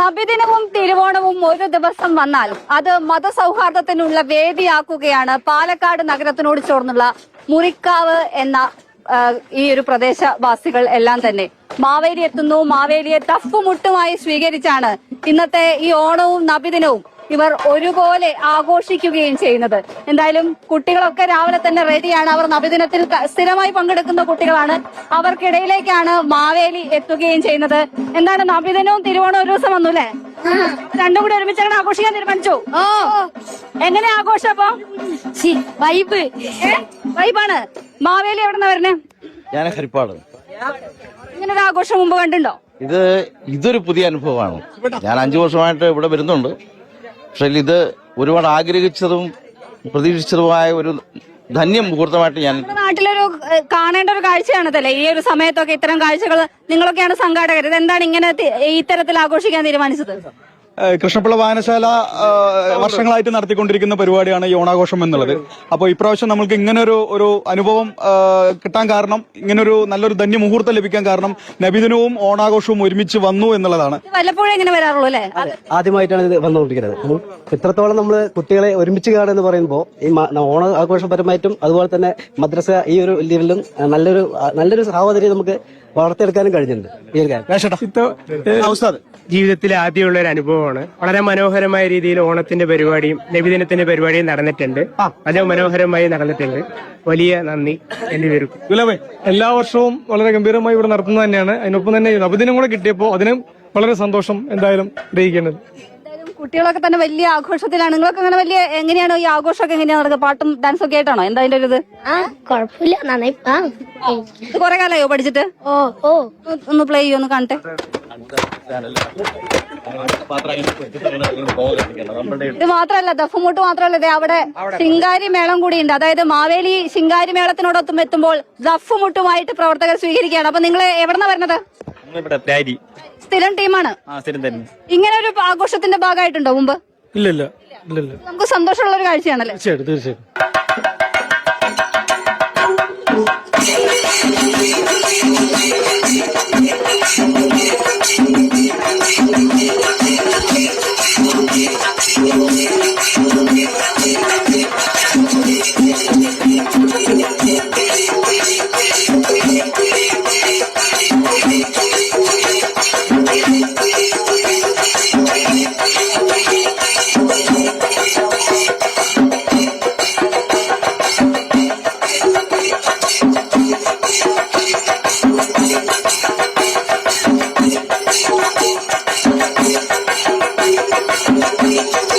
നബിദിനവും തിരുവോണവും ഒരു ദിവസം വന്നാൽ അത് മതസൗഹാർദ്ദത്തിനുള്ള വേദിയാക്കുകയാണ് പാലക്കാട് നഗരത്തിനോട് ചേർന്നുള്ള മുറിക്കാവ് എന്ന ഈ ഒരു പ്രദേശവാസികൾ എല്ലാം തന്നെ. മാവേലി എത്തുന്നു. മാവേലിയെ തപ്പുമുട്ടുമായി സ്വീകരിച്ചാണ് ഇന്നത്തെ ഈ ഓണവും നബിദിനവും ഇവർ ഒരുപോലെ ആഘോഷിക്കുകയും ചെയ്യുന്നത്. എന്തായാലും കുട്ടികളൊക്കെ രാവിലെ തന്നെ റെഡിയാണ് അവർ നബിദിനത്തിൽ സ്ഥിരമായി പങ്കെടുക്കുന്ന കുട്ടികളാണ്. അവർക്കിടയിലേക്കാണ് മാവേലി എത്തുകയും ചെയ്യുന്നത്. എന്താണ് നബിദിനവും തിരുവോണവും ഒരു ദിവസം വന്നു അല്ലേ? രണ്ടും കൂടി ഒരുമിച്ച് ആഘോഷിക്കാൻ തീരുമാനിച്ചു? ഓ. എങ്ങനെ ആഘോഷം അപ്പൊ? വൈബ് വൈബാണ് മാവേലി എവിടെ വരണേ ഞാൻ ഹരിപ്പാട്. ഇങ്ങനെ ഒരു ആഘോഷം മുമ്പ് കണ്ടുണ്ടോ ഇത് ഇതൊരു പുതിയ അനുഭവമാണ്. ഞാൻ അഞ്ചു വർഷമായിട്ട് ഇവിടെ വരുന്നുണ്ട്. പക്ഷെ ഇത് ഒരുപാട് ആഗ്രഹിച്ചതും പ്രതീക്ഷിച്ചതുമായ ഒരു ധന്യ മുഹൂർത്തമായിട്ട് ഞാൻ നാട്ടിലൊരു കാണേണ്ട ഒരു കാഴ്ചയാണതല്ലേ? ഈ ഒരു സമയത്തൊക്കെ ഇത്തരം കാഴ്ചകൾ നിങ്ങളൊക്കെയാണ് സംഘാടകർ. ഇതെന്താണ് ഇങ്ങനെ ഇത്തരത്തിൽ ആഘോഷിക്കാൻ തീരുമാനിച്ചത്? കൃഷ്ണപിള്ള വായനശാല വർഷങ്ങളായിട്ട് നടത്തിക്കൊണ്ടിരിക്കുന്ന പരിപാടിയാണ് ഈ ഓണാഘോഷം എന്നുള്ളത്. അപ്പോൾ ഇപ്രാവശ്യം നമ്മൾക്ക് ഇങ്ങനൊരു ഒരു അനുഭവം കിട്ടാൻ കാരണം ഇങ്ങനൊരു നല്ലൊരു ധന്യമുഹൂർത്തം ലഭിക്കാൻ കാരണം നബിദിനവും ഓണാഘോഷവും ഒരുമിച്ച് വന്നു എന്നുള്ളതാണ്. വല്ലപ്പോഴും ഇങ്ങനെ വരാറുള്ളൂ അല്ലേ? ആദ്യമായിട്ടാണ് ഇത് വന്നുകൊണ്ടിരിക്കുന്നത്. ഇത്രത്തോളം നമ്മൾ കുട്ടികളെ ഒരുമിച്ച് കാണുക എന്ന് പറയുമ്പോൾ ഈ ഓണാഘോഷപരമായിട്ടും ഓണ ആഘോഷപരമായിട്ടും അതുപോലെ തന്നെ മദ്രസ ഈ ഒരു ലെവലിലും നല്ലൊരു നല്ലൊരു സഹോദരി നമുക്ക് വളർത്തിയെടുക്കാനും കഴിഞ്ഞിട്ടുണ്ട്. ഈ ഒരു കാര്യം. ജീവിതത്തിലെ ആദ്യമുള്ള ഒരു അനുഭവമാണ്. വളരെ മനോഹരമായ രീതിയിൽ ഓണത്തിന്റെ പരിപാടിയും നബിദിനത്തിന്റെ പരിപാടിയും നടന്നിട്ടുണ്ട്. വളരെ മനോഹരമായി നടന്നിട്ടുണ്ട്. വലിയ നന്ദി എന്റെ പേരും എല്ലാ വർഷവും വളരെ ഗംഭീരമായി ഇവിടെ നടത്തുന്നത് തന്നെയാണ്. അതിനൊപ്പം തന്നെ നബിദിനം കൂടെ കിട്ടിയപ്പോൾ അതിനും വളരെ സന്തോഷം എന്തായാലും അറിയിക്കേണ്ടത്. എന്തായാലും കുട്ടികളൊക്കെ തന്നെ വലിയ ആഘോഷത്തിലാണ്. നിങ്ങളൊക്കെ അങ്ങനെ വലിയ എങ്ങനെയാണ് ഈ ആഘോഷമൊക്കെ എങ്ങനെയാണ് നടക്കുക? പാട്ടും ഡാൻസും ഒക്കെ ആയിട്ടാണോ? എന്താ അതിന്റെ ഒരു ഇത്? ആ കൊഴപ്പില്ല. നന്നായി. കൊറേ ഇത് കാലമായോ പഠിച്ചിട്ട്? ഓ ഓ. ഒന്ന് ഒന്ന് പ്ലേ ചെയ്യോ ഒന്ന് കാണട്ടെ. ഇത് മാത്രല്ല ദഫുമുട്ട് മാത്രല്ല. ഇത് അവിടെ ശിങ്കാരി മേളം കൂടിയുണ്ട്. അതായത് മാവേലി ശിങ്കാരി മേളത്തിനോടൊപ്പം എത്തുമ്പോൾ ദഫുമുട്ടുമായിട്ട് പ്രവർത്തകർ സ്വീകരിക്കുകയാണ്. അപ്പൊ നിങ്ങൾ എവിടെന്നാ വരുന്നത്? സ്ഥിരം ടീമാണ്? ഇങ്ങനെ ഒരു ആഘോഷത്തിന്റെ ഭാഗമായിട്ടുണ്ടോ മുമ്പ്? ഇല്ല ഇല്ല. ഇല്ല ഇല്ല. നമുക്ക് സന്തോഷമുള്ള ഒരു കാഴ്ചയാണല്ലേ? തീർച്ചയായിട്ടും തീർച്ചയായിട്ടും. അപ്പം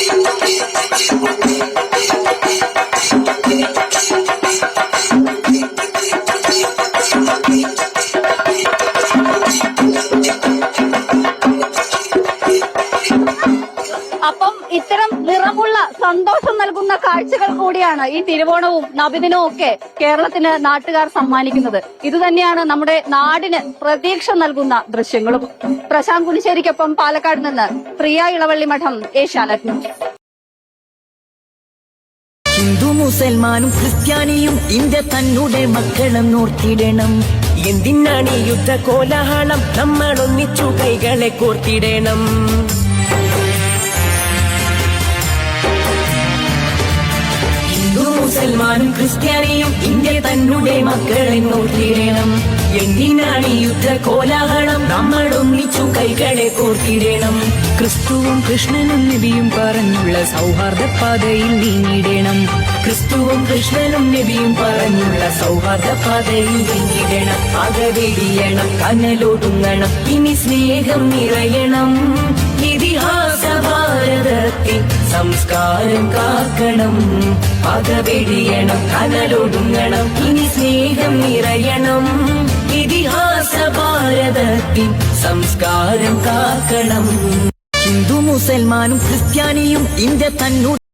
ഇത്തരം നിറമുള്ള സന്തോഷം നൽകുന്ന കാഴ്ചകൾ കൂടിയാണ് ഈ തിരുവോണവും നബിദിനവും ഒക്കെ കേരളത്തിന് നാട്ടുകാർ സമ്മാനിക്കുന്നത്. ഇത് തന്നെയാണ് നമ്മുടെ നാടിന് പ്രതീക്ഷ നൽകുന്ന ദൃശ്യങ്ങളും. പ്രശാന്ത് കുനിശ്ശേരിക്കൊപ്പം പാലക്കാട് നിന്ന് പ്രിയ ഇളവള്ളി മഠം ഏഷ്യാനെറ്റ്. ഹിന്ദു മുസൽമാനും ക്രിസ്ത്യാനിയും ഇന്ത്യ തന്നെ മക്കളും നോർത്തിടണം. എന്തിനാണ് യുദ്ധ കോലാഹലം? നമ്മൾ ഒന്നിച്ചു കൈകളെ കോർത്തിടണം. മുസൽമാനും ക്രിസ്ത്യാനിയും ഇന്ത്യ തന്നെ മക്കളെ നോക്കിയിടണം എന്തിനാണ് യുദ്ധ കോലാഹലം? നമ്മൾ ഒന്നിച്ചു കൈകളെ കോർത്തിടണം. ക്രിസ്തുവും കൃഷ്ണനും നബിയും പറഞ്ഞുള്ള സൗഹാർദ്ദ പാതയിൽ നീങ്ങിടണം. ക്രിസ്തുവും കൃഷ്ണനും നബിയും പറഞ്ഞുള്ള സൗഹാർദ്ദ പാതയിൽ നീങ്ങിടണം അകവെടിയണം കനലൊടുങ്ങണം ഇനി സ്നേഹം നിറയണം. ഇതിഹാസ ഭാരതത്തിൻ സംസ്കാരം കാക്കണം. പകവെടിയണം കനലൊടുങ്ങണം ഇനി സ്നേഹം നിറയണം. ഇതിഹാസ ഭാരതത്തിൻ സംസ്കാരം കാക്കണം. ഹിന്ദു മുസൽമാനും ക്രിസ്ത്യാനിയും ഇന്ത്യ തന്നെ